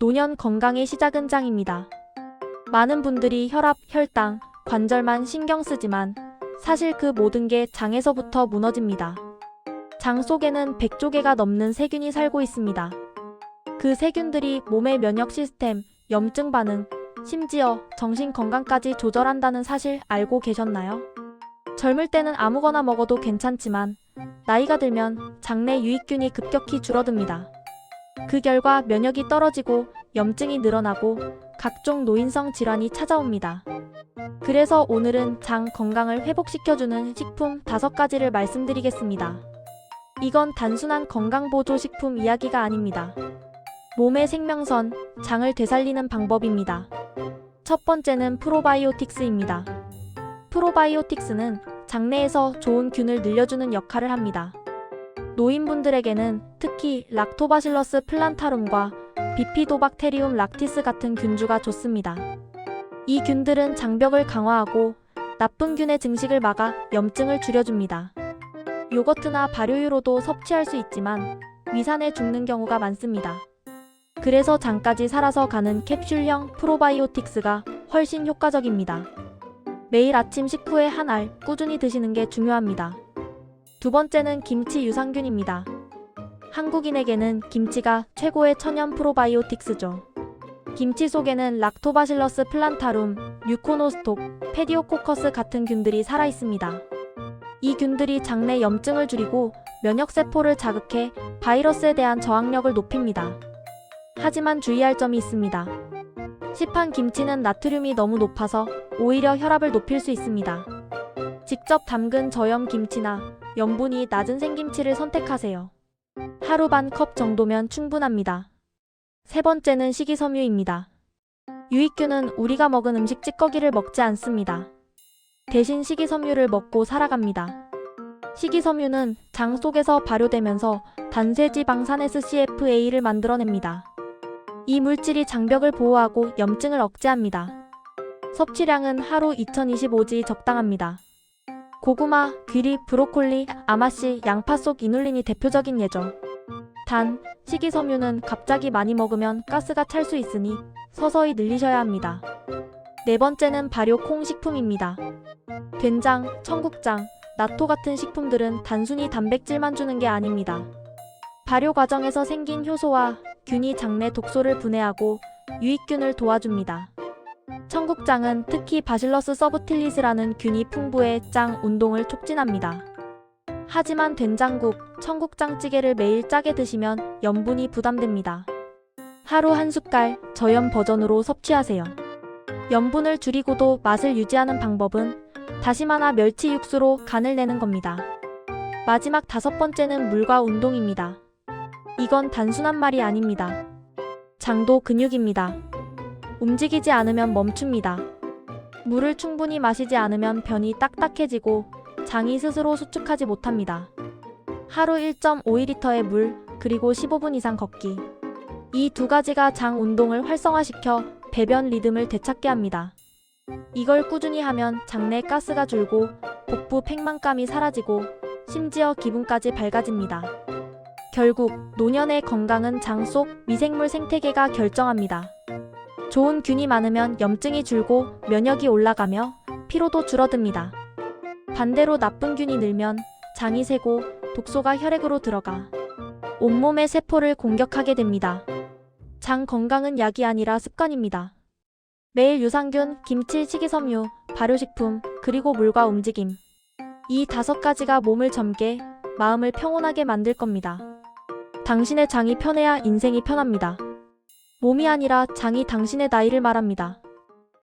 노년 건강의 시작은 장입니다. 많은 분들이 혈압, 혈당, 관절만 신경 쓰지만 사실 그 모든 게 장에서부터 무너집니다. 장 속에는 100조 개가 넘는 세균이 살고 있습니다. 그 세균들이 몸의 면역 시스템, 염증 반응, 심지어 정신 건강까지 조절한다는 사실 알고 계셨나요? 젊을 때는 아무거나 먹어도 괜찮지만 나이가 들면 장내 유익균이 급격히 줄어듭니다. 그 결과 면역이 떨어지고 염증이 늘어나고 각종 노인성 질환이 찾아옵니다. 그래서 오늘은 장 건강을 회복시켜주는 식품 5가지를 말씀드리겠습니다. 이건 단순한 건강보조 식품 이야기가 아닙니다. 몸의 생명선, 장을 되살리는 방법입니다. 첫 번째는 프로바이오틱스입니다. 프로바이오틱스는 장내에서 좋은 균을 늘려주는 역할을 합니다. 노인분들에게는 특히 락토바실러스 플란타룸과 비피도박테리움 락티스 같은 균주가 좋습니다. 이 균들은 장벽을 강화하고 나쁜 균의 증식을 막아 염증을 줄여줍니다. 요거트나 발효유로도 섭취할 수 있지만 위산에 죽는 경우가 많습니다. 그래서 장까지 살아서 가는 캡슐형 프로바이오틱스가 훨씬 효과적입니다. 매일 아침 식후에 한 알 꾸준히 드시는 게 중요합니다. 두 번째는 김치 유산균입니다. 한국인에게는 김치가 최고의 천연 프로바이오틱스죠. 김치 속에는 락토바실러스 플란타룸, 뮤코노스톡, 페디오코커스 같은 균들이 살아 있습니다. 이 균들이 장내 염증을 줄이고 면역세포를 자극해 바이러스에 대한 저항력을 높입니다. 하지만 주의할 점이 있습니다. 시판 김치는 나트륨이 너무 높아서 오히려 혈압을 높일 수 있습니다. 직접 담근 저염 김치나 염분이 낮은 생김치를 선택하세요. 하루 반 컵 정도면 충분합니다. 세 번째는 식이섬유입니다. 유익균은 우리가 먹은 음식 찌꺼기를 먹지 않습니다. 대신 식이섬유를 먹고 살아갑니다. 식이섬유는 장 속에서 발효되면서 단세지방산에스 CFA를 만들어냅니다. 이 물질이 장벽을 보호하고 염증을 억제합니다. 섭취량은 하루 2025지 적당합니다. 고구마, 귀리, 브로콜리, 아마씨, 양파 속 이눌린이 대표적인 예죠. 단, 식이섬유는 갑자기 많이 먹으면 가스가 찰 수 있으니 서서히 늘리셔야 합니다. 네 번째는 발효 콩 식품입니다. 된장, 청국장, 나토 같은 식품들은 단순히 단백질만 주는 게 아닙니다. 발효 과정에서 생긴 효소와 균이 장내 독소를 분해하고 유익균을 도와줍니다. 청국장은 특히 바실러스 서브틸리스라는 균이 풍부해 장 운동을 촉진합니다. 하지만 된장국, 청국장찌개를 매일 짜게 드시면 염분이 부담됩니다. 하루 한 숟갈 저염 버전으로 섭취하세요. 염분을 줄이고도 맛을 유지하는 방법은 다시마나 멸치 육수로 간을 내는 겁니다. 마지막 다섯 번째는 물과 운동입니다. 이건 단순한 말이 아닙니다. 장도 근육입니다. 움직이지 않으면 멈춥니다. 물을 충분히 마시지 않으면 변이 딱딱해지고 장이 스스로 수축하지 못합니다. 하루 1.5리터의 물, 그리고 15분 이상 걷기. 이 두 가지가 장 운동을 활성화시켜 배변 리듬을 되찾게 합니다. 이걸 꾸준히 하면 장내 가스가 줄고 복부 팽만감이 사라지고 심지어 기분까지 밝아집니다. 결국 노년의 건강은 장 속 미생물 생태계가 결정합니다. 좋은 균이 많으면 염증이 줄고 면역이 올라가며 피로도 줄어듭니다. 반대로 나쁜 균이 늘면 장이 새고 독소가 혈액으로 들어가 온몸의 세포를 공격하게 됩니다. 장 건강은 약이 아니라 습관입니다. 매일 유산균, 김치, 식이섬유, 발효식품, 그리고 물과 움직임. 이 다섯 가지가 몸을 젊게, 마음을 평온하게 만들 겁니다. 당신의 장이 편해야 인생이 편합니다. 몸이 아니라 장이 당신의 나이를 말합니다.